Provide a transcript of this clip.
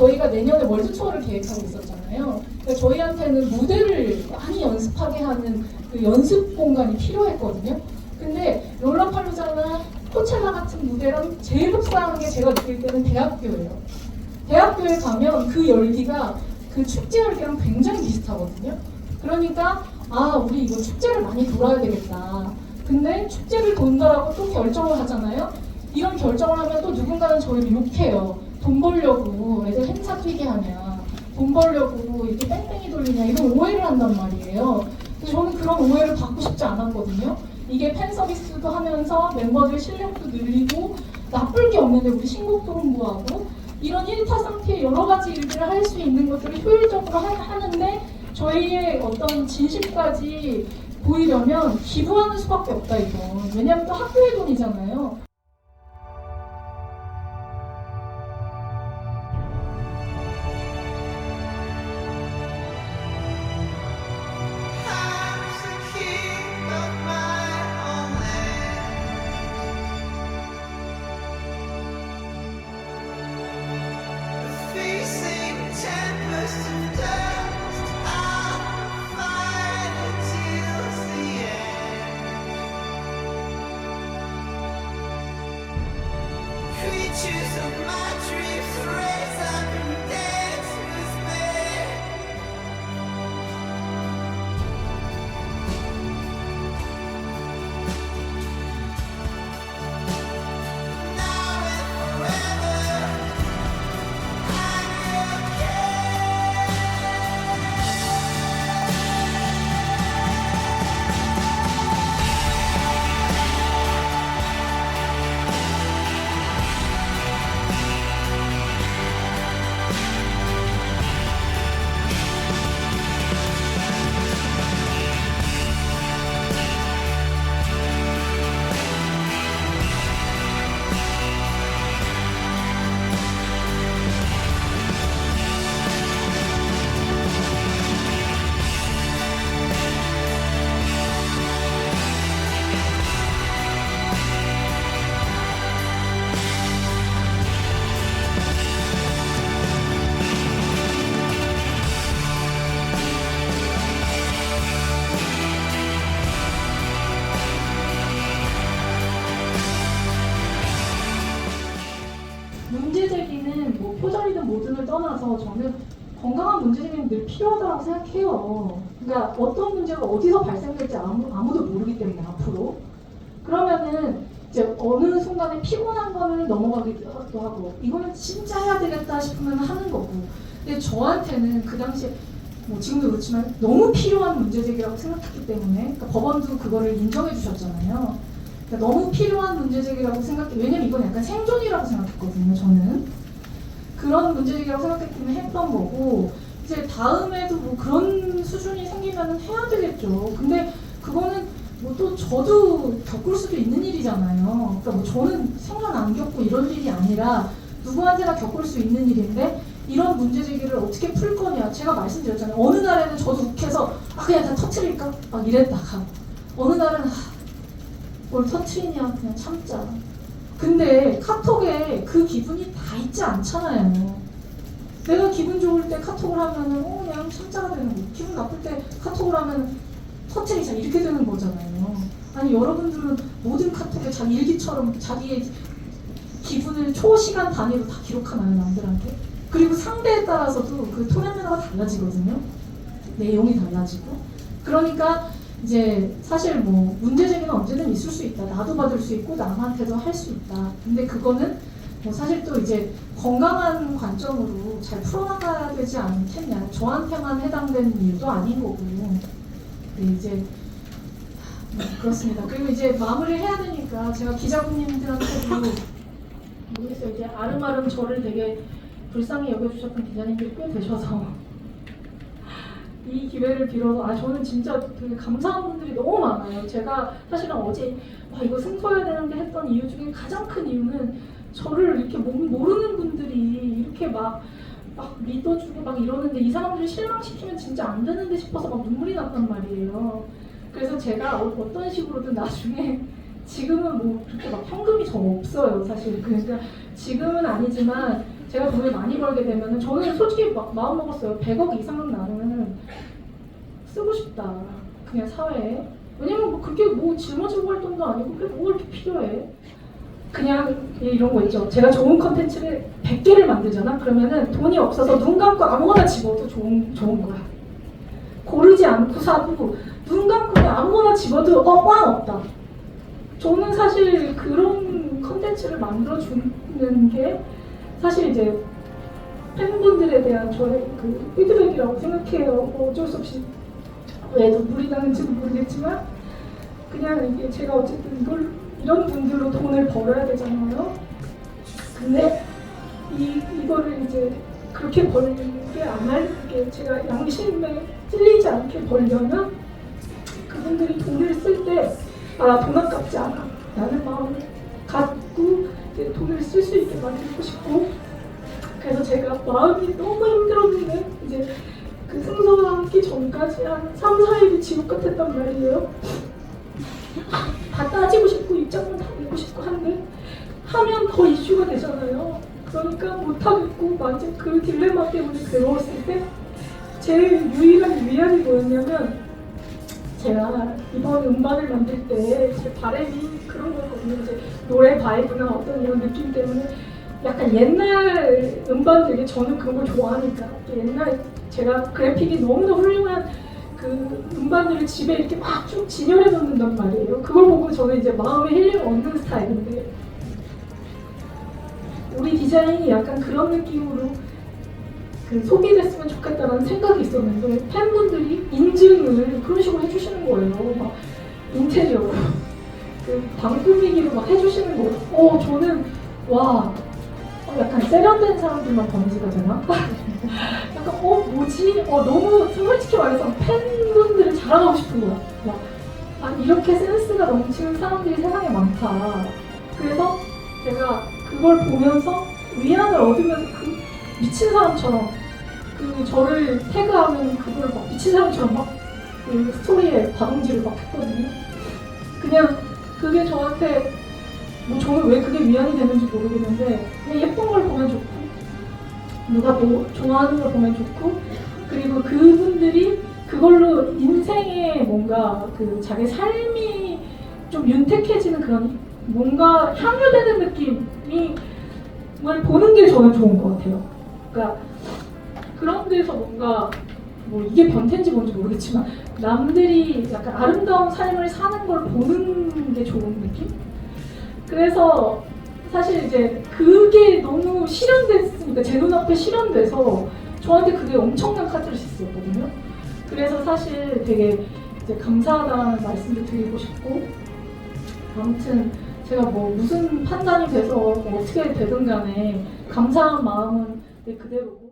저희가 내년에 월드 투어를 계획하고 있었잖아요. 그러니까 저희한테는 무대를 많이 연습하게 하는 그 연습 공간이 필요했거든요. 근데 롤라팔루자나 코첼라 같은 무대랑 제일 흡사한 게 제가 느낄 때는 대학교예요. 대학교에 가면 그 열기가 그 축제 열기랑 굉장히 비슷하거든요. 그러니까 아 우리 이거 축제를 많이 돌아야 되겠다. 근데 축제를 돈다라고 또 결정을 하잖아요. 이런 결정을 하면 또 누군가는 저를 욕해요. 돈 벌려고 애들 행사 뛰게 하냐. 돈 벌려고 이렇게 뺑뺑이 돌리냐. 이런 오해를 한단 말이에요. 저는 그런 오해를 받고 싶지 않았거든요. 이게 팬 서비스도 하면서 멤버들 실력도 늘리고 나쁠 게 없는데 우리 신곡도 홍보하고 이런 일타상피의 여러 가지 일들을 할 수 있는 것들을 효율적으로 하, 하는데 저희의 어떤 진심까지 보이려면 기부하는 수밖에 없다 이건 왜냐하면 또 학교의 돈이잖아요. 뭐 표절이든 뭐든을 떠나서 저는 건강한 문제 제기는 늘 필요하다고 생각해요. 그러니까 어떤 문제가 어디서 발생될지 아무, 아무도 모르기 때문에 앞으로 그러면은 이제 어느 순간에 피곤한 거는 넘어가기도 하고 이거는 진짜 해야 되겠다 싶으면 하는 거고 근데 저한테는 그 당시에 뭐 지금도 그렇지만 너무 필요한 문제 제기라고 생각했기 때문에 그러니까 법원도 그거를 인정해 주셨잖아요. 그러니까 너무 필요한 문제 제기라고 생각해 왜냐면 이건 약간 생존이라고 생각했거든요. 저는 그런 문제 제기라고 생각했기 때문에 했던 거고 이제 다음에도 뭐 그런 수준이 생기면 해야 되겠죠. 근데 그거는 뭐 또 저도 겪을 수도 있는 일이잖아요. 그러니까 뭐 저는 생전 안 겪고 이런 일이 아니라 누구한테나 겪을 수 있는 일인데 이런 문제 제기를 어떻게 풀 거냐. 제가 말씀드렸잖아요. 어느 날에는 저도 욱해서 아 그냥 다 터트릴까? 막 이랬다가 어느 날은 아, 뭘 터트리냐 그냥 참자. 근데 카톡에 그 기분이 다 있지 않잖아요. 내가 기분 좋을 때 카톡을 하면은 어 그냥 참자가 되는 거. 기분 나쁠 때 카톡을 하면 터트리자 이렇게 되는 거잖아요. 아니 여러분들은 모든 카톡에 자기 일기처럼 자기의 기분을 초시간 단위로 다 기록하나요 남들한테? 그리고 상대에 따라서도 그 톤의 매너가 달라지거든요. 내용이 달라지고. 그러니까 이제 사실 뭐 문제 제기는 언제든 있을 수 있다. 나도 받을 수 있고 남한테도 할 수 있다. 근데 그거는 뭐 사실 또 이제 건강한 관점으로 잘 풀어나가야 되지 않겠냐. 저한테만 해당되는 일도 아닌 거고. 네, 이제 네, 그렇습니다. 그리고 이제 마무리를 해야 되니까 제가 기자분님들한테도 모르겠어요. 이제 아름아름 저를 되게 불쌍히 여겨주셨던 기자님들이 꽤 되셔서 이 기회를 빌어서 아 저는 진짜 되게 감사한 분들이 너무 많아요. 제가 사실은 어제 와 이거 승소해야 되는데 했던 이유 중에 가장 큰 이유는 저를 이렇게 모- 모르는 분들이 이렇게 막 막 믿어주고 막 이러는데 이 사람들을 실망시키면 진짜 안 되는데 싶어서 막 눈물이 났단 말이에요. 그래서 제가 어- 어떤 식으로든 나중에 지금은 뭐 그렇게 막 현금이 저 없어요 사실 그러니까 지금은 아니지만 제가 돈을 많이 벌게 되면 은 저는 솔직히 마, 마음 먹었어요. 100억 이상은 나는 쓰고 싶다. 그냥 사회에. 왜냐면 뭐 그게 뭐 짊어지고 활동도 아니고 그게 뭐 이렇게 필요해. 그냥 이런 거 있죠. 제가 좋은 컨텐츠를 100개를 만들잖아. 그러면은 돈이 없어서 눈 감고 아무거나 집어도 좋은, 좋은 거야. 고르지 않고 사도 눈 감고 아무거나 집어도 어, 꽝 없다. 저는 사실 그런 컨텐츠를 만들어주는 게 사실 이제 팬분들에 대한 저의 그 피드백이라고 생각해요. 뭐 어쩔 수 없이 왜 눈물이 나는지는 모르겠지만 그냥 이게 제가 어쨌든 이걸 이런 분들로 돈을 벌어야 되잖아요. 근데 이 이거를 이제 그렇게 벌는 게안 할게 제가 양심에 찔리지 않게 벌려면 그분들이 돈을 쓸 때 아 돈 아깝지 않아 라는 마음을 갖고 이 제 돈을 쓸 수 있게 만들고 싶고. 그래서 제가 마음이 너무 힘들었는데 이제 그 승소하기 전까지 한 3, 4일이 지옥 같았단 말이에요. 다 따지고 싶고 입장만 다 내고 싶고 한데 하면 더 이슈가 되잖아요. 그러니까 못하겠고 완전 그 딜레마 때문에 괴로웠을 때 제일 유일한 위안이 뭐였냐면 제가 이번 음반을 만들 때 제 바람이 그런 거거든요. 이제 노래 바이브나 어떤 이런 느낌 때문에 약간 옛날 음반 되게 저는 그런 걸 좋아하니까 옛날 제가 그래픽이 너무나 훌륭한 그 음반들을 집에 이렇게 막 쭉 진열해 놓는단 말이에요. 그걸 보고 저는 이제 마음의 힐링을 얻는 스타일인데 우리 디자인이 약간 그런 느낌으로 그 소비됐으면 좋겠다는 생각이 있었는데 팬분들이 인증을 그런 식으로 해주시는 거예요. 막 인테리어로 그 방꾸미기로 막 해주시는 거예요. 어 저는 와 어, 약간 세련된 사람들만 번지가 되나? 약간 어 뭐지? 어 너무 솔직히 말해서 팬분들을 자랑하고 싶은 거야. 막, 아 이렇게 센스가 넘치는 사람들이 세상에 많다. 그래서 제가 그걸 보면서 위안을 얻으면서 그 미친 사람처럼 그 저를 태그하면 그걸 막 미친 사람처럼 막 그 스토리에 과동질을 막 했거든요. 그냥 그게 저한테 뭐 저는 왜 그게 위안이 되는지 모르겠는데 그냥 예쁜 걸 보면 좋고 누가 뭐 좋아하는 걸 보면 좋고 그리고 그분들이 그걸로 인생에 뭔가 그 자기 삶이 좀 윤택해지는 그런 뭔가 향유되는 느낌이 을 보는 게 저는 좋은 것 같아요. 그러니까 그런 데서 뭔가 뭐 이게 변태인지 뭔지 모르겠지만 남들이 약간 아름다운 삶을 사는 걸 보는 게 좋은 느낌? 그래서 사실 이제 그게 너무 실현됐으니까 제 눈앞에 실현돼서 저한테 그게 엄청난 카타르시스였거든요. 그래서 사실 되게 이제 감사하다는 말씀도 드리고 싶고 아무튼 제가 뭐 무슨 판단이 돼서 뭐 어떻게 되든 간에 감사한 마음은 네, 그대로고